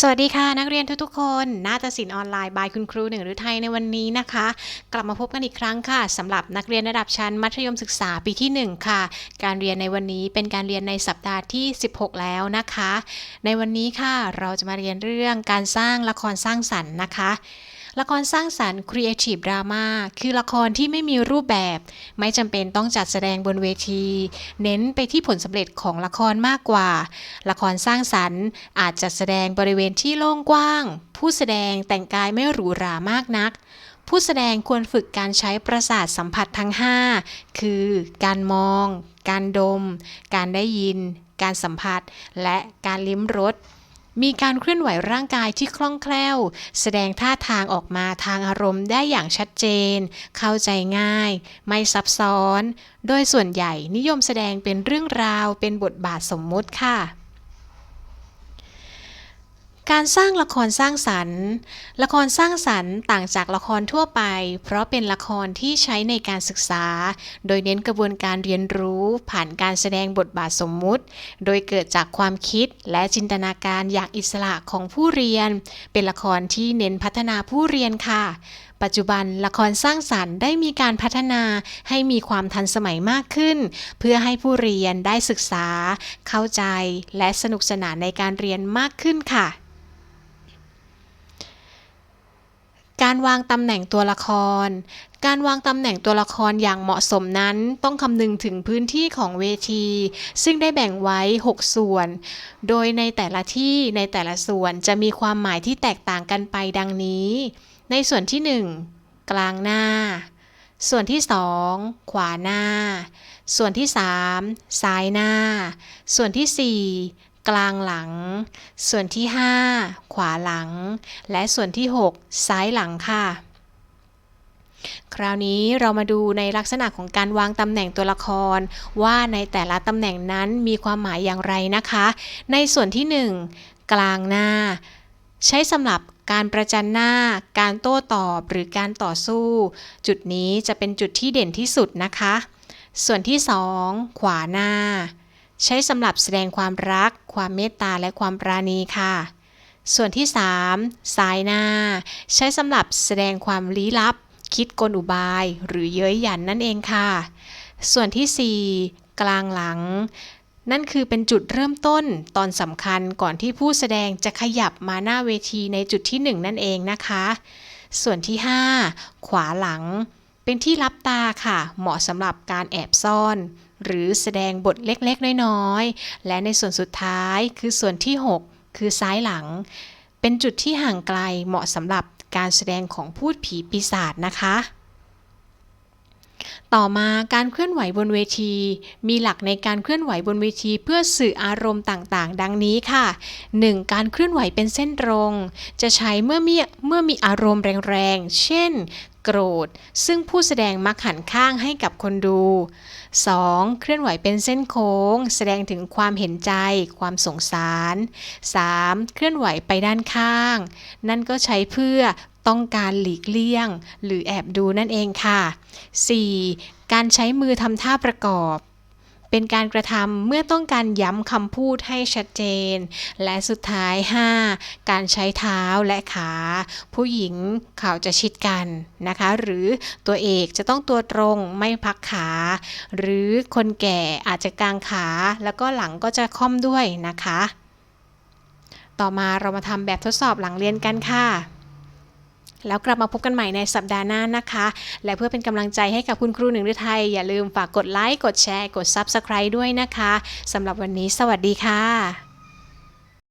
สวัสดีค่ะ นักเรียนทุกๆคนนาจะสินออนไลน์บายคุณครูหนึ่งหรือไทยในวันนี้นะคะ กลับมาพบกันอีกครั้งค่ะสำหรับนักเรียนระดับชั้นมัธยมศึกษาปีที่ 1 ค่ะ การเรียนในวันนี้เป็นการเรียนในสัปดาห์ที่ 16 แล้วนะคะ ในวันนี้ค่ะเราจะมาเรียนเรื่องการสร้างละครสร้างสรรค์นะคะ ละครสร้างสรรค์ Creative Drama คือละครที่ไม่มีรูปแบบ ไม่จำเป็นต้องจัดแสดงบนเวที เน้นไปที่ผลสำเร็จของละครมากกว่า ละครสร้างสรรค์อาจจัดแสดงบริเวณที่โล่งกว้าง ผู้แสดงแต่งกายไม่หรูหรามากนักผู้แสดงควรฝึกการใช้ประสาทสัมผัสทั้ง 5 คือการมอง การดม การได้ยิน การสัมผัส และการลิ้มรส มีการเคลื่อนไหวร่างกายที่คล่องแคล่ว แสดงท่าทางออกมาทางอารมณ์ได้อย่างชัดเจน เข้าใจง่าย ไม่ซับซ้อน โดยส่วนใหญ่นิยมแสดงเป็นเรื่องราวเป็นบทบาทสมมติค่ะ การสร้างละครสร้างสรรค์ ละครสร้างสรรค์ต่างจากละครทั่วไป เพราะเป็นละครที่ใช้ในการศึกษา โดยเน้นกระบวนการเรียนรู้ผ่านการแสดงบทบาทสมมุติ โดยเกิดจากความคิดและจินตนาการอย่างอิสระของผู้เรียน เป็นละครที่เน้นพัฒนาผู้เรียนค่ะ ปัจจุบันละครสร้างสรรค์ได้มีการพัฒนาให้มีความทันสมัยมากขึ้น เพื่อให้ผู้เรียนได้ศึกษา เข้าใจและสนุกสนานในการเรียนมากขึ้นค่ะการวางตำแหน่งตัวละคร การวางตำแหน่งตัวละครอย่างเหมาะสมนั้น ต้องคำนึงถึงพื้นที่ของเวที ซึ่งได้แบ่งไว้ 6 ส่วน โดยในแต่ละที่ในแต่ละส่วนจะมีความหมายที่แตกต่างกันไปดังนี้ ในส่วนที่ 1 กลางหน้า ส่วนที่ 2 ขวาหน้า ส่วนที่ 3 ซ้ายหน้า ส่วนที่ 4 กลางหลัง ส่วนที่ 5 ขวาหลัง และส่วนที่ 6 ซ้ายหลังค่ะ คราวนี้เรามาดูในลักษณะของการวางตำแหน่งตัวละคร ว่าในแต่ละตำแหน่งนั้นมีความหมายอย่างไรนะคะ ในส่วนที่ 1 กลางหน้า ใช้สำหรับการประจันหน้า การโต้ตอบหรือการต่อสู้ จุดนี้จะเป็นจุดที่เด่นที่สุดนะคะ ส่วนที่ 2 ขวาหน้า ใช้สำหรับแสดงความรัก ความเมตตาและความปราณีค่ะ ส่วนที่ 3 ซ้ายหน้า ใช้สำหรับแสดงความลี้ลับ คิดกลอุบาย หรือเย้ยหยันนั่นเองค่ะ ส่วนที่ 4 กลางหลัง นั่นคือเป็นจุดเริ่มต้นตอนสำคัญก่อนที่ผู้แสดงจะขยับมาหน้าเวทีในจุดที่ 1 นั่นเองนะคะ ส่วนที่ 5 ขวาหลัง เป็นที่รับตาค่ะ เหมาะสำหรับการแอบซ่อน หรือแสดงบทเล็กๆ น้อยๆ และในส่วนสุดท้ายคือส่วนที่ 6 คือซ้ายหลัง เป็นจุดที่ห่างไกลเหมาะสำหรับการแสดงของพูดผีปีศาจนะคะ ต่อมาการเคลื่อนไหวบนเวที มีหลักในการเคลื่อนไหวบนเวทีเพื่อสื่ออารมณ์ต่างๆ ดังนี้ค่ะ 1. การเคลื่อนไหวเป็นเส้นตรง จะใช้เมื่อมีเมื่อมีอารมณ์แรงๆ เช่น โกรธ ซึ่งผู้แสดงมักหันข้างให้กับคนดู 2. เคลื่อนไหวเป็นเส้นโค้ง แสดงถึงความเห็นใจ ความสงสาร 3. เคลื่อนไหวไปด้านข้าง นั่นก็ใช้เพื่อ ต้องการหลีกเลี่ยง หรือแอบดูนั่นเองค่ะ 4. การใช้มือทำท่าประกอบ เป็นการกระทำเมื่อต้องการย้ำคำพูดให้ชัดเจน และสุดท้าย 5. การใช้เท้าและขา ผู้หญิงเขาจะชิดกันนะคะ หรือตัวเอกจะต้องตัวตรงไม่พักขา หรือคนแก่อาจจะกางขา แล้วก็หลังก็จะค่อมด้วยนะคะ ต่อมาเรามาทำแบบทดสอบหลังเรียนกันค่ะ แล้วกลับมาพบกันใหม่ในสัปดาห์หน้านะคะ และเพื่อเป็นกำลังใจให้กับคุณครูหนึ่งฤทัยอย่าลืมฝากกดไลค์ กดแชร์ กด Subscribe ด้วยนะคะสำหรับวันนี้สวัสดีค่ะ